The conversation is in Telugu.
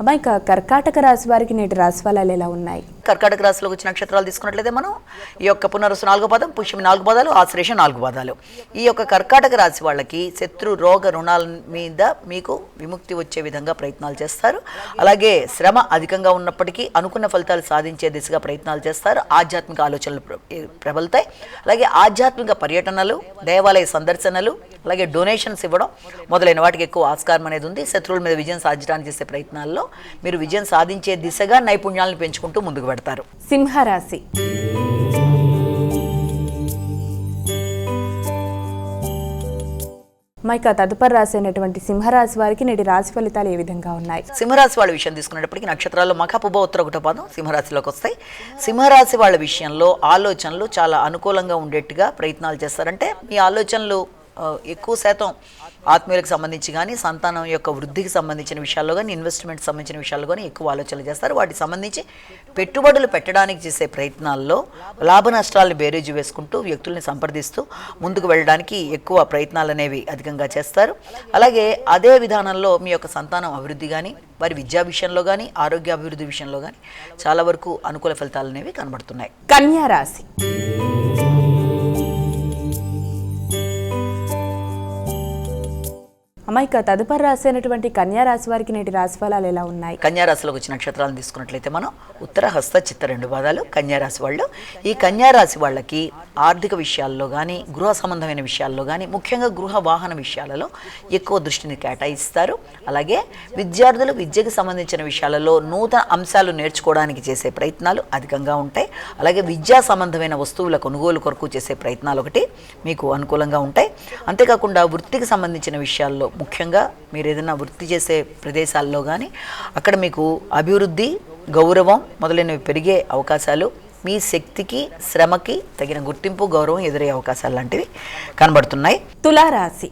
అమ్మాయి కర్కాటక రాశి వారికి నేటి రాశి ఫలాలు ఎలా ఉన్నాయి? కర్కాటక రాశిలోకి వచ్చిన నక్షత్రాలు తీసుకున్నట్లయితే మనం ఈ యొక్క పునరుసు నాలుగు పదం పుష్యమి నాలుగు పదాలు ఆశ్లేష నాలుగు పదాలు. ఈ యొక్క కర్కాటక రాశి వాళ్ళకి శత్రు రోగ రుణాల మీద మీకు విముక్తి వచ్చే విధంగా ప్రయత్నాలు చేస్తారు. అలాగే శ్రమ అధికంగా ఉన్నప్పటికీ అనుకున్న ఫలితాలు సాధించే దిశగా ప్రయత్నాలు చేస్తారు. ఆధ్యాత్మిక ఆలోచనలు ప్రబలుతాయి. అలాగే ఆధ్యాత్మిక పర్యటనలు దేవాలయ సందర్శనలు అలాగే డొనేషన్స్ ఇవ్వడం మొదలైన వాటికి ఎక్కువ ఆస్కారం అనేది ఉంది. శత్రువుల మీద విజయం సాధించడానికి చేసే ప్రయత్నాల్లో మీరు విజయం సాధించే దిశగా నైపుణ్యాలను పెంచుకుంటూ ముందుకు పెడతారు. సింహరాశి. మైక తదుపరి రాశి అయినటువంటి సింహరాశి వారికి నేటి రాశి ఫలితాలు ఏ విధంగా ఉన్నాయి? సింహరాశి వాళ్ళ విషయం తీసుకునేటప్పటికి నక్షత్రాల్లో మఖ ఉత్తర ఒకటో పాదం సింహరాశిలోకి వస్తాయి. సింహరాశి వాళ్ళ విషయంలో ఆలోచనలు చాలా అనుకూలంగా ఉండేట్టుగా ప్రయత్నాలు చేస్తారంటే మీ ఆలోచనలు ఎక్కువ శాతం ఆత్మీయులకు సంబంధించి కానీ సంతానం యొక్క వృద్ధికి సంబంధించిన విషయాల్లో కానీ ఇన్వెస్ట్మెంట్ సంబంధించిన విషయాల్లో కానీ ఎక్కువ ఆలోచనలు చేస్తారు. వాటికి సంబంధించి పెట్టుబడులు పెట్టడానికి చేసే ప్రయత్నాల్లో లాభ నష్టాలను బేరేజు వేసుకుంటూ వ్యక్తుల్ని సంప్రదిస్తూ ముందుకు వెళ్ళడానికి ఎక్కువ ప్రయత్నాలు అనేవి అధికంగా చేస్తారు. అలాగే అదే విధానంలో మీ యొక్క సంతానం అభివృద్ధి కానీ వారి విద్యా విషయంలో కానీ ఆరోగ్య అభివృద్ధి విషయంలో కానీ చాలా వరకు అనుకూల ఫలితాలు అనేవి కనబడుతున్నాయి. కన్యా రాశి. అమ్మా ఇక తదుపరి రాశి అయినటువంటి కన్యా రాశి వారికి నేటి రాశి ఫలాలు ఎలా ఉన్నాయి? కన్యారాశిలోకి వచ్చిన నక్షత్రాలను తీసుకున్నట్లయితే మనం ఉత్తర హస్త చిత్త రెండు పాదాలు కన్యారాశి వాళ్ళు. ఈ కన్యారాశి వాళ్ళకి ఆర్థిక విషయాల్లో కానీ గృహ సంబంధమైన విషయాల్లో కానీ ముఖ్యంగా గృహ వాహన విషయాలలో ఎక్కువ దృష్టిని కేటాయిస్తారు. అలాగే విద్యార్థులు విద్యకు సంబంధించిన విషయాలలో నూతన అంశాలు నేర్చుకోవడానికి చేసే ప్రయత్నాలు అధికంగా ఉంటాయి. అలాగే విద్యా సంబంధమైన వస్తువుల కొనుగోలు కొరకు చేసే ప్రయత్నాలు ఒకటి మీకు అనుకూలంగా ఉంటాయి. అంతేకాకుండా వృత్తికి సంబంధించిన విషయాల్లో ముఖ్యంగా మీరు ఏదైనా వృత్తి చేసే ప్రదేశాల్లో కానీ అక్కడ మీకు అభివృద్ధి గౌరవం మొదలైనవి పెరిగే అవకాశాలు మీ శక్తికి శ్రమకి తగిన గుర్తింపు గౌరవం ఎదురయ్యే అవకాశాలు లాంటివి కనబడుతున్నాయి. తులారాశి.